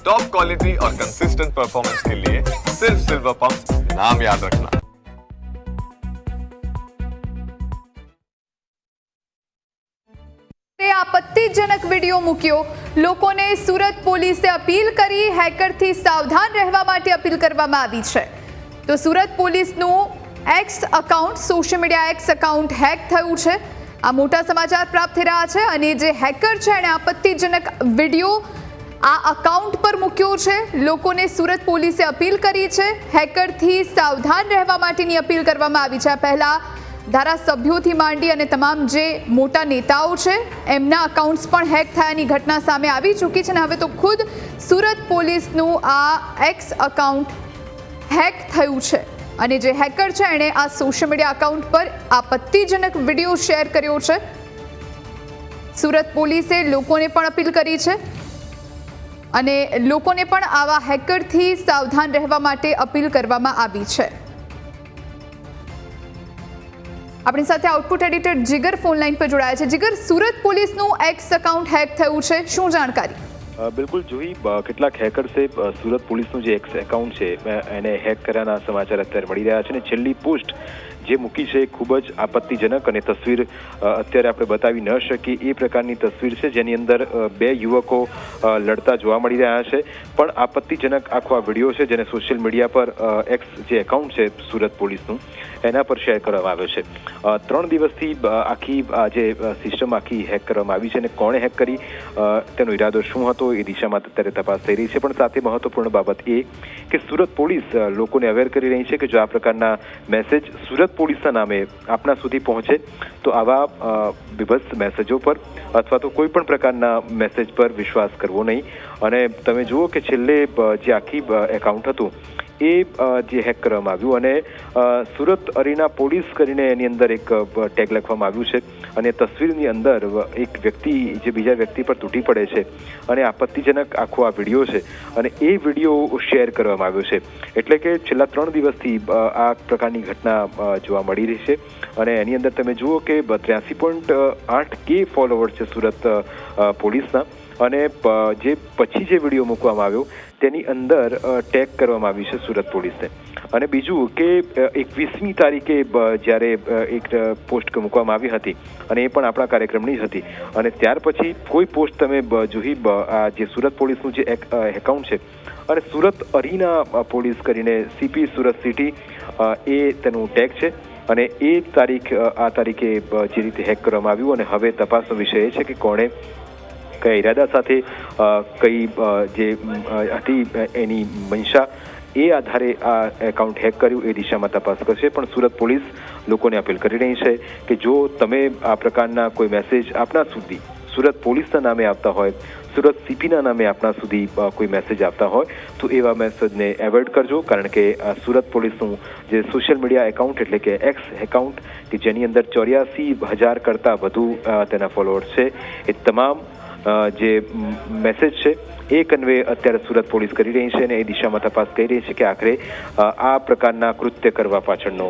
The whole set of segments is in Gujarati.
टॉप क्वालिटी और कंसिस्टेंट परफॉर्मेंस के लिए सिर्फ सिल्वर पंप नाम याद रखना તે આપત્તિજનક વિડીયો મૂક્યો લોકોને સુરત પોલીસે અપીલ કરી હેકરથી સાવધાન રહેવા માટે અપીલ કરવામાં આવી છે તો સુરત પોલીસનું X account social media X account hack થયું છે આ મોટા સમાચાર પ્રાપ્ત થઈ રહ્યા છે અને જે હેકર છે એણે આપત્તિજનક વિડીયો આ અકાઉન્ટ પર મૂક્યો છે. લોકોને સુરત પોલીસે અપીલ કરી છે. હેકરથી સાવધાન રહેવા માટેની અપીલ કરવામાં આવી છે. આ પહેલા ધારાસભ્યોથી માંડી અને તમામ જે મોટા નેતાઓ છે, એમના અકાઉન્ટ્સ પણ હેક થયાની ઘટના સામે આવી ચૂકી છે અને હવે તો ખુદ સુરત પોલીસનું આ એક્સ અકાઉન્ટ હેક થયું છે. અને જે હેકર છે, એણે આ સોશિયલ મીડિયા અકાઉન્ટ પર આપત્તિજનક વીડિયો શેર કર્યો છે. સુરત પોલીસે લોકોને પણ અપીલ કરી છે. અને લોકોને પણ આવા હેકરથી સાવધાન રહેવા માટે અપીલ કરવામાં આવી છે. આપણી સાથે output editor Jigar phone line પર જોડાયા છે. જીગર, સુરત પોલીસનું એક્સ એકાઉન્ટ હેક થયું છે. શું જાણકારી? બિલકુલ જોઈ કેટલાક હેકર્સે સુરત પોલીસનું જે એક્સ એકાઉન્ટ છે એને હેક કર્યાના સમાચાર અત્યારે મળી રહ્યા છે અને છેલ્લી પોસ્ટ જે મૂકી છે ખૂબ જ આપત્તિજનક અને તસવીર અત્યારે આપણે બતાવી ન શકીએ. એ પ્રકારની તસવીર છે જેની અંદર બે યુવકો લડતા જોવા મળી રહ્યા છે. પણ આપત્તિજનક આખો આ વીડિયો છે જેને સોશિયલ મીડિયા પર એક્સ જે એકાઉન્ટ છે સુરત પોલીસનું, એના પર શેર કરવામાં આવ્યો છે. ત્રણ દિવસથી આખી જે સિસ્ટમ આખી હેક કરવામાં આવી છે અને કોણે હેક કરી તેનો ઈરાદો શું હતો એ દિશામાં અત્યારે તપાસ થઈ રહી છે. પણ સાથે મહત્વપૂર્ણ બાબત એ કે સુરત પોલીસ લોકોને અવેર કરી રહી છે કે જો આ પ્રકારના મેસેજ સુરત પોલીસના નામે આપના સુધી પહોંચે, તો આવા વિભત્સ મેસેજો પર અથવા તો કોઈ પણ પ્રકારના મેસેજ પર વિશ્વાસ કરવો નહીં. અને તમે જુઓ કે છેલ્લે જે આખી એકાઉન્ટ હતું, એ જે હેક કરવામાં આવ્યું અને સુરત અરીના પોલીસ કરીને એની અંદર એક ટેગ લખવામાં આવ્યું છે. અને તસવીરની અંદર એક વ્યક્તિ, જે બીજા વ્યક્તિ પર તૂટી પડે છે અને આપત્તિજનક આખો આ વીડિયો છે. અને એ વીડિયો શેર કરવામાં આવ્યો છે. એટલે કે છેલ્લા ત્રણ દિવસથી આ પ્રકારની ઘટના જોવા મળી રહી છે. અને એની અંદર તમે જુઓ કે ત્ર્યાસી પોઈન્ટ આઠ કે ફોલોવર્સ છે સુરત પોલીસના. અને જે પછી જે વીડિયો મૂકવામાં આવ્યો, તેની અંદર ટેગ કરવામાં આવ્યું છે સુરત પોલીસને. અને બીજું કે એકવીસમી તારીખે જ્યારે એક પોસ્ટ મૂકવામાં આવી હતી, અને એ પણ આપણા કાર્યક્રમની જ હતી. અને ત્યાર પછી કોઈ પોસ્ટ તમે જોઈ આ જે સુરત પોલીસનું જે એકાઉન્ટ છે, અને સુરત અરીના પોલીસ કરીને સીપી સુરત સિટી એ તેનું ટેગ છે, અને એ તારીખ આ તારીખે જે રીતે હેક કરવામાં આવ્યું, અને હવે તપાસનો વિષય એ છે કે કોણે કયા ઈરાદા સાથે કઈ જે હતી એની મંશા એ આધારે આ એકાઉન્ટ હેક કર્યું, એ દિશામાં તપાસ કરશે. પણ સુરત પોલીસ લોકોને અપીલ કરી રહી છે કે જો તમે આ પ્રકારના કોઈ મેસેજ આપના સુધી સુરત પોલીસના નામે આવતા હોય, સુરત સીપીના નામે આપના સુધી કોઈ મેસેજ આવતા હોય, તો એવા મેસેજને એવોઇડ કરજો. કારણ કે સુરત પોલીસનું જે સોશિયલ મીડિયા એકાઉન્ટ એટલે કે એક્સ એકાઉન્ટ કે જેની અંદર ચોર્યાસી હજાર કરતાં વધુ તેના ફોલોઅર્સ છે. એ તમામ જે મેસેજ છે, એ કન્વે અત્યારે સુરત પોલીસ કરી રહી છે અને એ દિશામાં તપાસ કરી રહી છે કે આખરે આ પ્રકારના કૃત્ય કરવા પાછળનો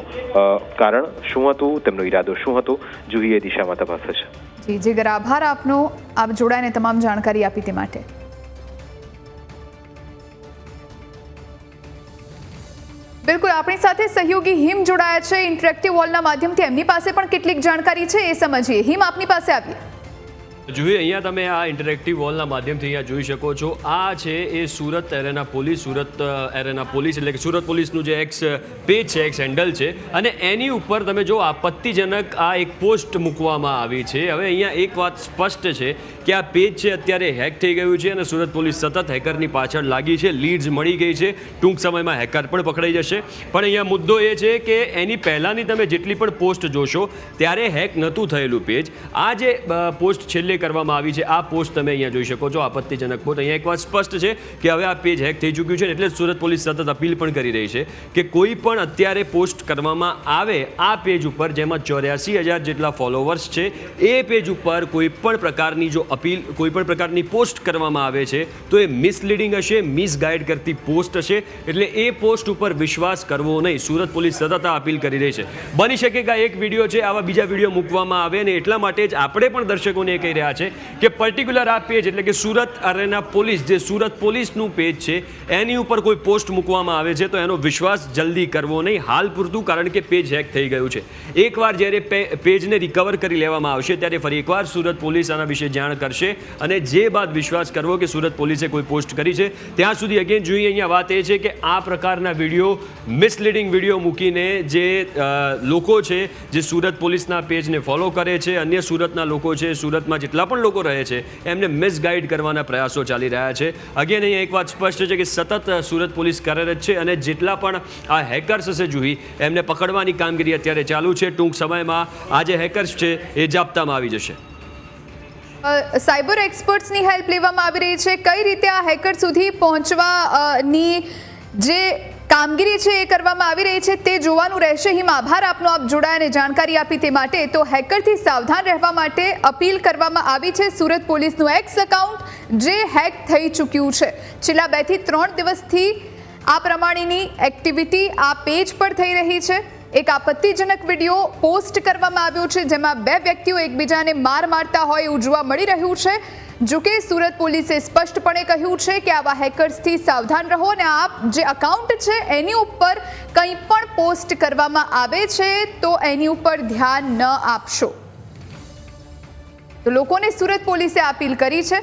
કારણ શું હતું, તેમનો ઈરાદો શું હતો જોઈએ એ દિશામાં તપાસ થશે. જી જીગર આભાર આપનો. આપ જોડાઈને તમામ જાણકારી આપી તે માટે. બિલકુલ, આપણી સાથે સહયોગી હિમ જોડાયા છે. ઇન્ટરેક્ટિવ વોલના માધ્યમથી એમની પાસે પણ કેટલીક જાણકારી છે, એ સમજીએ. હિમ, આપની પાસે આવીએ. જોઈએ અહીંયા તમે આ ઇન્ટરેક્ટિવ વોલના માધ્યમથી અહીંયા જોઈ શકો છો. આ છે એ Surat arena police, Surat arena police એટલે કે સુરત પોલીસનું જે એક્સ પેજ છે એક્સ હેન્ડલ છે. અને એની ઉપર તમે જો આપત્તિજનક આ એક પોસ્ટ મૂકવામાં આવી છે. હવે અહીંયા એક વાત સ્પષ્ટ છે કે આ પેજ છે અત્યારે હેક થઈ ગયું છે અને સુરત પોલીસ સતત હેકરની પાછળ લાગી છે. લીડ્સ મળી ગઈ છે. ટૂંક સમયમાં હેકર પણ પકડાઈ જશે. પણ અહીંયા મુદ્દો એ છે કે એની પહેલાંની તમે જેટલી પણ પોસ્ટ જોશો, ત્યારે હેક નહોતું થયેલું પેજ આ જે પોસ્ટ છેલ્લે કરવામાં આવી છે. આ પોસ્ટ તમે અહીંયા જોઈ શકો છો. આપત્તિજનક પોસ્ટ અહીંયા એક વાત સ્પષ્ટ છે કે હવે આ પેજ હેક થઈ ચૂક્યું છે એટલે સુરત પોલીસ સતત અપીલ પણ કરી રહી છે કે કોઈ પણ અત્યારે પોસ્ટ કરવામાં આવે આ પેજ ઉપર, જેમાં ચોર્યાસી હજાર જેટલા ફોલોવર્સ છે, એ પેજ ઉપર કોઈ પણ પ્રકારની જો અપીલ, કોઈ પણ પ્રકારની પોસ્ટ કરવામાં આવે છે, તો એ મિસલીડિંગ હશે મિસગાઈડ કરતી પોસ્ટ હશે. એટલે એ પોસ્ટ ઉપર વિશ્વાસ કરવો નહીં. સુરત પોલીસ સતત આ અપીલ કરી રહી છે. બની શકે કે આ એક વીડિયો છે, આવા બીજા વીડિયો મૂકવામાં આવે ને એટલા માટે જ આપણે પણ દર્શકોને કહી રહ્યા આ છે કે પર્ટિક્યુલર આ પેજ એટલે કે સુરત અરેના પોલીસ જે સુરત પોલીસનું પેજ છે, એની ઉપર કોઈ પોસ્ટ મૂકવામાં આવે છે તો એનો વિશ્વાસ જલ્દી કરવો નહીં. હાલ પૂરતું કારણ કે પેજ હેક થઈ ગયું છે. એકવાર જ્યારે પેજને રિકવર કરી લેવામાં આવશે ત્યારે ફરી એકવાર સુરત પોલીસ આના વિશે જાણ કરશે અને જે બાદ વિશ્વાસ કરવો કે સુરત પોલીસે કોઈ પોસ્ટ કરી છે, ત્યાં સુધી અગેન જોઈએ. અહીંયા વાત એ છે કે આ પ્રકારના વીડિયો મિસલીડિંગ વીડિયો મૂકીને જે લોકો છે, જે સુરત પોલીસના પેજને ફોલો કરે છે, અન્ય સુરતના લોકો છે, સુરતમાં જેટલા પણ લોકો રહે છે, એમને મિસગાઈડ કરવાના પ્રયાસો ચાલી રહ્યા છે. અગેન અહીંયા એક વાત સ્પષ્ટ છે કે સતત સુરત પોલીસ કાર્યરત છે અને જેટલા પણ આ હેકર્સ હશે જુહી, એમને પકડવાની કામગીરી અત્યારે ચાલુ છે. ટૂંક સમયમાં આ જે હેકર્સ છે, એ જાપ્તામાં આવી જશે. સાયબર એક્સપર્ટ્સની હેલ્પ લેવામાં આવી રહી છે. કઈ રીતે આ હેકર સુધી પહોંચવાની જે કામગીરી છે એ કરવામાં આવી રહી છે, તે જોવાનું રહેશે. હિમ આભાર આપનો, આપ જોડાયા અને જાણકારી આપી તે માટે. તો હેકરથી સાવધાન રહેવા માટે અપીલ કરવામાં આવી છે સુરત પોલીસનું એક્સ એકાઉન્ટ જે હેક થઈ ચૂક્યું છે. છેલ્લા બેથી ત્રણ દિવસથી આ પ્રમાણેની એક્ટિવિટી આ પેજ પર થઈ રહી છે. એક આપત્તિજનક વીડિયો પોસ્ટ કરવામાં આવ્યો છે, જેમાં બે વ્યક્તિઓ એકબીજાને માર મારતા હોય એવું જોવા મળી રહ્યું છે. જો કે સુરત પોલીસે સ્પષ્ટપણે કહ્યું છે કે આવા હેકર્સથી સાવધાન રહો અને આપ જે અકાઉન્ટ છે એની ઉપર કંઈ પણ પોસ્ટ કરવામાં આવે છે, તો એની ઉપર ધ્યાન ન આપશો. તો લોકોને સુરત પોલીસે અપીલ કરી છે.